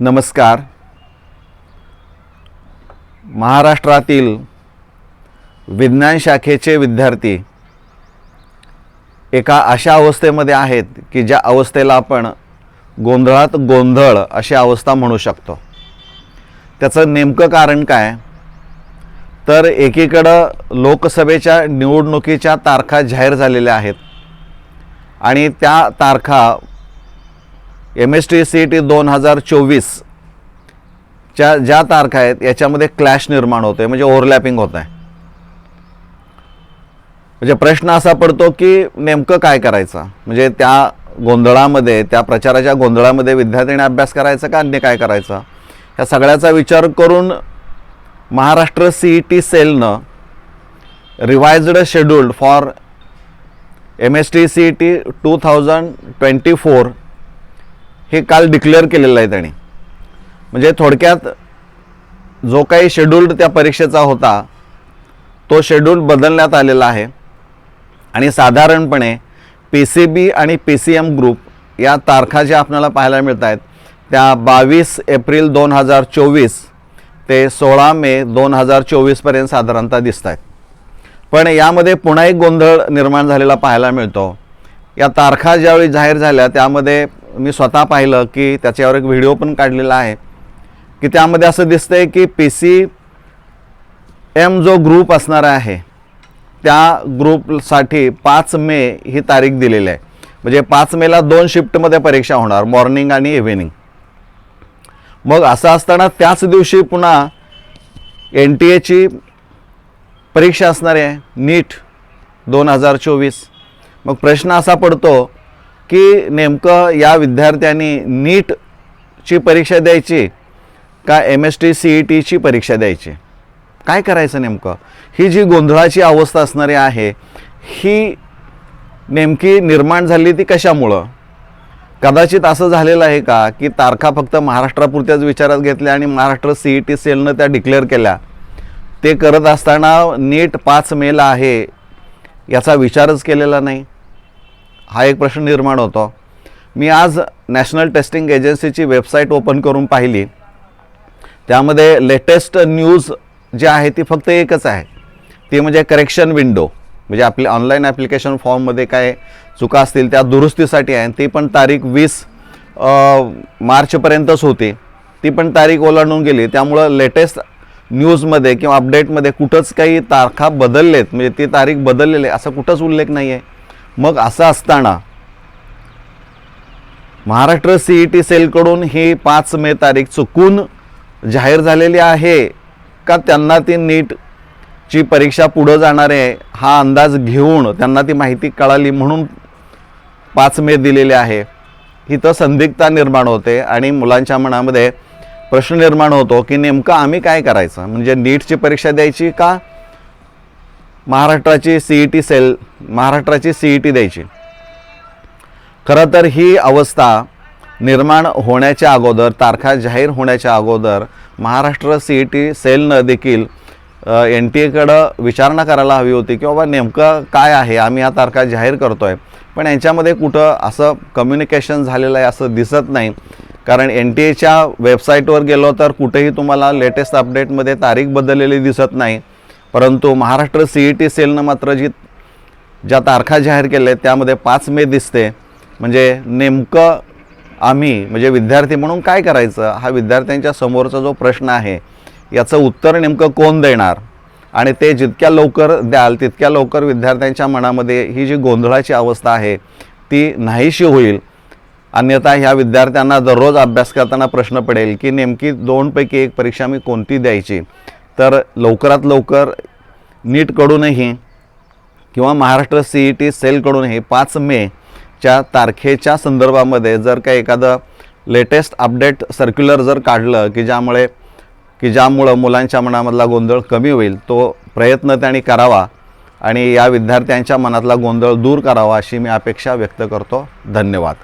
नमस्कार. महाराष्ट्रातील विज्ञान शाखेचे विद्यार्थी एका अशा अवस्थेमध्ये आहेत की ज्या अवस्थेला आपण गोंधळात गोंधळ अशी अवस्था म्हणू शकतो. त्याचं नेमकं कारण काय? तर एकीकडं लोकसभेच्या निवडणुकीच्या तारखा जाहीर झालेल्या आहेत आणि त्या तारखा M S T C E T दोन हजार चोवीसच्या ज्या तारखा आहेत याच्यामध्ये क्लॅश निर्माण होतोय म्हणजे ओव्हरलॅपिंग होत आहे म्हणजे प्रश्न असा पडतो की नेमकं काय करायचं? म्हणजे त्या गोंधळामध्ये त्या प्रचाराच्या गोंधळामध्ये विद्यार्थ्यांनी अभ्यास करायचा का अन्य काय करायचं? ह्या सगळ्याचा विचार करून महाराष्ट्र सी ई टी सेलनं revised scheduled for M S T C E T two thousand twenty four हे काल डिक्लेअर केलेलं आहे त्यांनी. म्हणजे थोडक्यात जो काही शेड्यूल्ड त्या परीक्षेचा होता तो शेड्यूल बदलण्यात आलेला आहे. आणि साधारणपणे पी सी बी आणि पी सी एम ग्रुप या तारखा ज्या आपल्याला पाहायला मिळत आहेत त्या बावीस एप्रिल दोन हजार चोवीस ते सोळा मे दोन हजार चोवीसपर्यंत साधारणतः दिसत आहेत पण यामध्ये पुन्हा एक गोंधळ निर्माण झालेला पाहायला मिळतो. या तारखा ज्यावेळी जाहीर झाल्या त्यामध्ये मी स्वतः पाहिलं की त्याच्यावर एक व्हिडिओ पण काढलेला आहे की त्यामध्ये असं दिसतं आहे की पी सी एम जो ग्रुप असणार आहे त्या ग्रुपसाठी पाच मे ही तारीख दिलेली आहे. म्हणजे पाच मेला दोन शिफ्टमध्ये परीक्षा होणार मॉर्निंग आणि इव्हिनिंग मग असं असताना त्याच दिवशी पुन्हा एन टी एची परीक्षा असणार आहे नीट दोन हजार चोवीस. मग प्रश्न असा पडतो की नेमकं या विद्यार्थ्यांनी नीटची परीक्षा द्यायची का M S T C E टीची परीक्षा द्यायची? काय करायचं नेमकं? ही जी गोंधळाची अवस्था असणारी आहे ही नेमकी निर्माण झाली ती कशामुळं? कदाचित असं झालेलं आहे का की तारखा फक्त महाराष्ट्रापुरत्याच विचारात घेतल्या आणि महाराष्ट्र सी ई टी सेलनं त्या डिक्लेअर केल्या? ते करत असताना नीट पाच मेला आहे याचा विचारच केलेला नाही. हा एक प्रश्न निर्माण होतो. मी आज नॅशनल टेस्टिंग एजन्सीची वेबसाईट ओपन करून पाहिली. त्यामध्ये लेटेस्ट न्यूज जी आहे ती फक्त एकच आहे. ती म्हणजे करेक्शन विंडो. म्हणजे आपली ऑनलाईन ॲप्लिकेशन फॉर्ममध्ये काय चुका असतील त्या दुरुस्तीसाठी आहे. ती पण तारीख वीस मार्चपर्यंतच होती. ती पण तारीख ओलांडून गेली. त्यामुळं लेटेस्ट न्यूजमध्ये किंवा अपडेटमध्ये कुठंच काही तारखा बदललेत. म्हणजे ती तारीख बदललेली आहे. असा कुठंच उल्लेख नाही आहे मग असं असताना महाराष्ट्र सी ई टी सेलकडून ही पाच मे तारीख चुकून जाहीर झालेली आहे का त्यांना ती नीटची परीक्षा पुढं जाणार आहे हा अंदाज घेऊन त्यांना ती माहिती कळाली म्हणून पाच मे दिलेले आहे. इथं संदिग्धता निर्माण होते आणि मुलांच्या मनामध्ये प्रश्न निर्माण होतो की नेमकं आम्ही काय करायचं? म्हणजे नीटची परीक्षा द्यायची का महाराष्ट्राची सी ई टी सेल महाराष्ट्राची सी ई टी द्यायची. खरं तर ही अवस्था निर्माण होण्याच्या अगोदर तारखा जाहीर होण्याच्या अगोदर महाराष्ट्र सी ई टी सेलनं देखील एन टी एकडं विचारणा करायला हवी होती की बाबा नेमकं काय आहे आम्ही या तारखा जाहीर करतो आहे पण यांच्यामध्ये कुठं असं कम्युनिकेशन झालेलं आहे असं दिसत नाही. कारण एन टी एच्या वेबसाईटवर गेलो तर कुठेही तुम्हाला लेटेस्ट अपडेटमध्ये तारीख बदललेली दिसत नाही. परंतु महाराष्ट्र सी ई टी सेलनं मात्र जी ज्या तारखा जाहीर केल्या आहेत त्यामध्ये पाच मे दिसते. म्हणजे नेमकं आम्ही म्हणजे विद्यार्थी म्हणून काय करायचं? हा विद्यार्थ्यांच्या समोरचा जो प्रश्न आहे याचं उत्तर नेमकं कोण देणार? आणि ते जितक्या लवकर द्याल तितक्या लवकर विद्यार्थ्यांच्या मनामध्ये ही जी गोंधळाची अवस्था आहे ती नाहीशी होईल. अन्यथा ह्या विद्यार्थ्यांना दररोज अभ्यास करताना प्रश्न पडेल की नेमकी दोनपैकी एक परीक्षा मी कोणती द्यायची? तर लवकरात लवकर नीटकडूनही किंवा महाराष्ट्र सी ई टी सेलकडून हे पाच मेच्या तारखेच्या संदर्भामध्ये जर काही एखादं लेटेस्ट अपडेट सर्क्युलर जर काढलं की ज्यामुळे की ज्यामुळं मुलांच्या मनामधला गोंधळ कमी होईल तो प्रयत्न त्यांनी करावा आणि या विद्यार्थ्यांच्या मनातला गोंधळ दूर करावा अशी मी अपेक्षा व्यक्त करतो. धन्यवाद.